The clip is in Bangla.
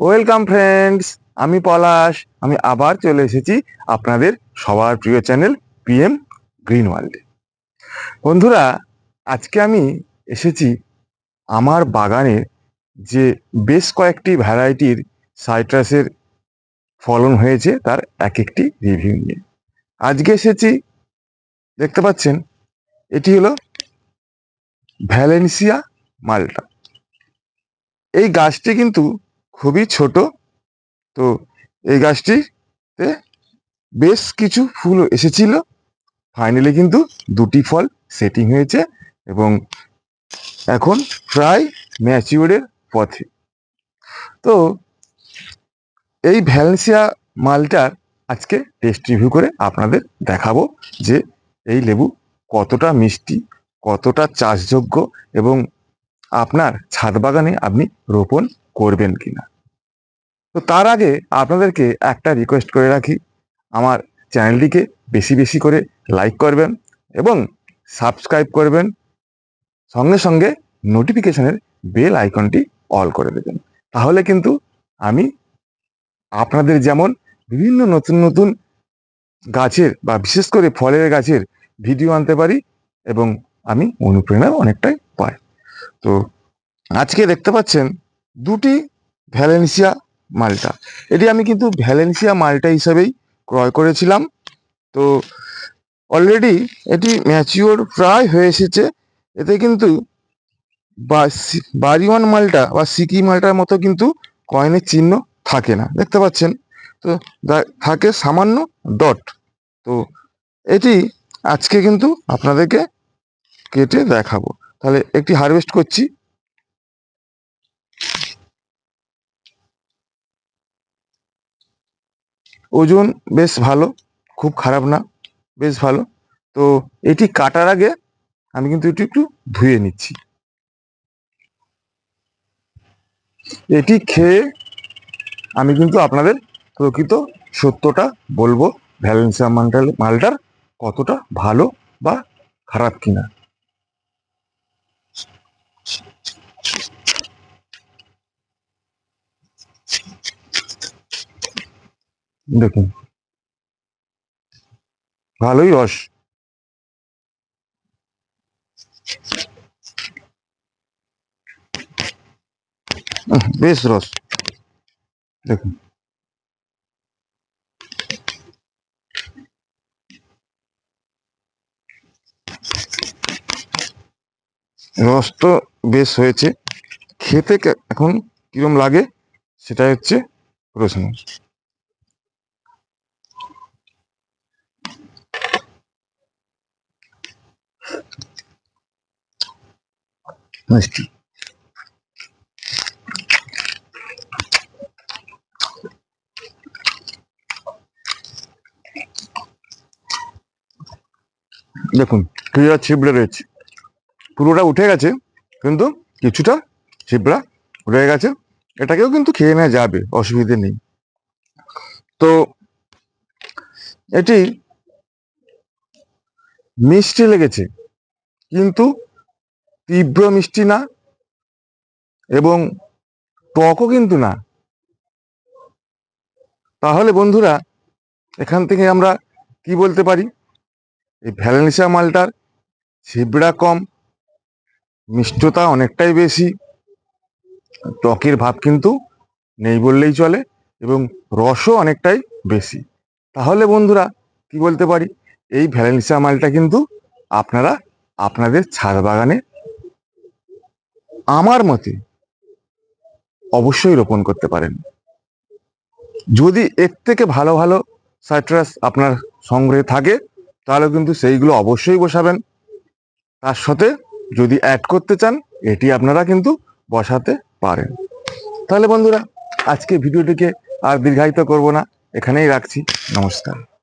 ওয়েলকাম ফ্রেন্ডস আমি পলাশ। আমি আবার চলে এসেছি আপনাদের সবার প্রিয় চ্যানেল পিএম গ্রিন ওয়ার্ল্ডে বন্ধুরা, আজকে আমি এসেছি আমার বাগানের যে বেশ কয়েকটি ভ্যারাইটির সাইট্রাসের ফলন হয়েছে তার এক একটি রিভিউ নিয়ে। আজকে এসেছি, দেখতে পাচ্ছেন, এটি হলো ভ্যালেন্সিয়া মাল্টা। এই গাছটি কিন্তু খুবই ছোট। তো এই গাছটিতে বেশ কিছু ফুল এসেছিল। ফাইনালি কিন্তু দুটি ফল সেটিং হয়েছে এবং এখন প্রায় ম্যাচিওরের পথে। তো এই ভ্যালেন্সিয়া মালটার আজকে টেস্ট রিভিউ করে আপনাদের দেখাবো যে এই লেবু কতটা মিষ্টি, কতটা চাষযোগ্য এবং আপনার ছাদ বাগানে আপনি রোপণ করবেন কিনা। তো তার আগে আপনাদেরকে একটা রিকোয়েস্ট করে রাখি। আমার চ্যানেলটিকে বেশি বেশি করে লাইক করবেন এবং সাবস্ক্রাইব করবেন। সঙ্গে সঙ্গে নোটিফিকেশনের বেল আইকনটি অল করে দেবেন। তাহলে কিন্তু আমি আপনাদের যেমন বিভিন্ন নতুন নতুন গাছের বা বিশেষ করে ফলের গাছের ভিডিও আনতে পারি এবং আমি অনুপ্রেরণা অনেকটাই পাই। তো আজকে দেখতে পাচ্ছেন দুটি ভ্যালেন্সিয়া মালটা। এটি আমি কিন্তু ভ্যালেন্সিয়া মালটা হিসাবেই ক্রয় করেছিলাম। তো অলরেডি এটি ম্যাচিওর প্রায় হয়ে এসেছে। এতে কিন্তু বা- সি- বাড়িওয়ান মালটা বা সিকি মালটার মতো কিন্তু কয়েনের চিহ্ন থাকে না। দেখতে পাচ্ছেন? তো থাকে সামান্য ডট তো এটি আজকে কিন্তু আপনাদেরকে কেটে দেখাবো। তাহলে একটি হারভেস্ট করছি। ওজন বেশ ভালো, খুব খারাপ না, বেশ ভালো। তো এটি কাটার আগে আমি কিন্তু এটি একটু ধুয়ে নিচ্ছি। এটি খেয়ে আমি কিন্তু আপনাদের প্রকৃত সত্যটা বলব ভ্যালেন্সিয়া মালটার মালটার কতটা ভালো বা খারাপ কিনা। দেখুন। ভালোই রস। বেশ রস। দেখুন। রস তো বেশ হয়েছে। খেতে এখন কিরম লাগে সেটা হচ্ছে প্রশ্ন। মিষ্টি দেখুন কিছুটা ছিবড়ে রয়েছে। পুরোটা উঠে গেছে, কিন্তু কিছুটা ছিবড়া রয়ে গেছে। এটাকেও কিন্তু খেয়ে নেওয়া যাবে, অসুবিধে নেই। তো এটি মিষ্টি লেগেছে, কিন্তু তীব্র মিষ্টি না এবং টকও কিন্তু না। তাহলে বন্ধুরা, এখান থেকে আমরা কি বলতে পারি? এই ভ্যালেন্সিয়া মালটার ছিবড়া কম, মিষ্টতা অনেকটাই বেশি, টকের ভাব কিন্তু নেই বললেই চলে এবং রসও অনেকটাই বেশি। তাহলে বন্ধুরা, কি বলতে পারি? এই ভ্যালেন্সিয়া মালটা কিন্তু আপনারা আপনাদের ছাদ বাগানে আমার মতে অবশ্যই রোপণ করতে পারেন। যদি এর থেকে ভালো ভালো সাইট্রাস আপনার সংগ্রহে থাকে, তাহলে কিন্তু সেইগুলো অবশ্যই বসাবেন। তার সাথে যদি অ্যাড করতে চান, এটি আপনারা কিন্তু বসাতে পারেন। তাহলে বন্ধুরা, আজকে ভিডিওটিকে আর দীর্ঘায়িত করব না। এখানেই রাখছি। নমস্কার।